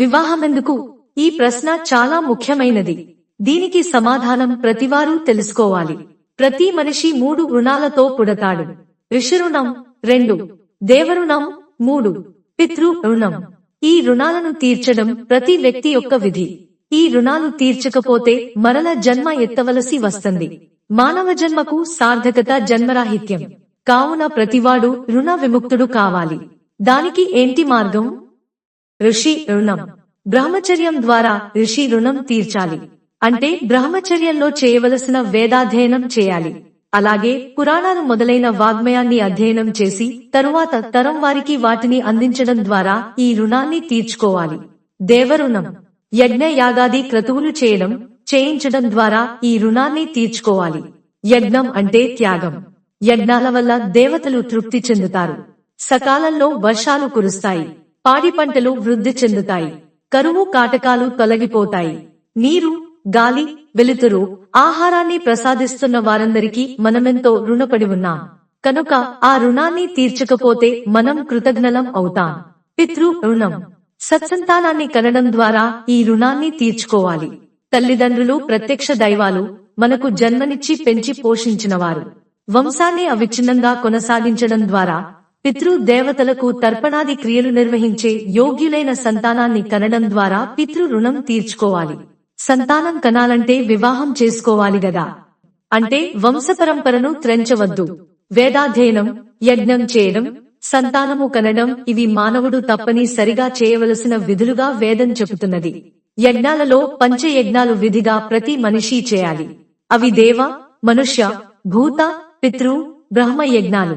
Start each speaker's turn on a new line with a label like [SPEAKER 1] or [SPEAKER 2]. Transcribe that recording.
[SPEAKER 1] వివాహమెందుకు? ఈ ప్రశ్న చాలా ముఖ్యమైనది. దీనికి సమాధానం ప్రతివారూ తెలుసుకోవాలి. ప్రతి మనిషి మూడు రుణాలతో పుడతాడు. ఋషిరుణం రెండు దేవరుణం మూడు పితృ రుణం ఈ రుణాలను తీర్చడం ప్రతి వ్యక్తి యొక్క విధి. ఈ రుణాలు తీర్చకపోతే మరల జన్మ ఎత్తవలసి వస్తుంది. మానవ జన్మకు సార్థకత జన్మరాహిత్యం. కావున ప్రతివాడు రుణ విముక్తుడు కావాలి. దానికి ఏంటి మార్గం? ఋషి రుణం. బ్రహ్మచర్యం ద్వారా ఋషి రుణం తీర్చాలి. అంటే బ్రహ్మచర్యంలో చేయవలసిన వేదాధ్యయనం చేయాలి. అలాగే పురాణాలు మొదలైన వాగ్మయాన్ని అధ్యయనం చేసి తరువాత తరం వారికి వాటిని అందించడం ద్వారా ఈ రుణాన్ని తీర్చుకోవాలి. దేవరుణం. యజ్ఞ యాగాది క్రతువులు చేయడం చేయించడం ద్వారా ఈ రుణాన్ని తీర్చుకోవాలి. యజ్ఞం అంటే త్యాగం. యజ్ఞాల వల్ల దేవతలు తృప్తి చెందుతారు. సకాలంలో వర్షాలు కురుస్తాయి. పాడి పంటలు వృద్ధి చెందుతాయి. కరువు కాటకాలు తొలగిపోతాయి. నీరు గాలి వెలుతురు ఆహారాన్ని ప్రసాదిస్తున్న వారందరికీ మనమెంతో రుణపడి ఉన్నాం. కనుక ఆ రుణాన్ని తీర్చకపోతే మనం కృతజ్ఞలం అవుతాం. పితృ రుణం. సత్సంతానాన్ని కనడం ద్వారా ఈ రుణాన్ని తీర్చుకోవాలి. తల్లిదండ్రులు ప్రత్యక్ష దైవాలు మనకు జన్మనిచ్చి పెంచి పోషించినవారు. వంశాన్ని అవిచ్ఛిన్నంగా కొనసాగించడం ద్వారా పితృ దేవతలకు తర్పణాది క్రియలు నిర్వహించే యోగ్యులైన సంతానాన్ని కనడం ద్వారా పితృ రుణం తీర్చుకోవాలి. సంతానం కనాలంటే వివాహం చేసుకోవాలి గదా. అంటే వంశపరంపరను త్రెంచవద్దు. వేదాధ్యయనం యజ్ఞం చేయడం సంతానము కనడం ఇవి మానవుడు తప్పని సరిగా చేయవలసిన విధులుగా వేదం చెబుతున్నది. యజ్ఞాలలో పంచయజ్ఞాలు విధిగా ప్రతి మనిషి చేయాలి. అవి దేవ మనుష్య భూత పితృ బ్రహ్మ యజ్ఞాలు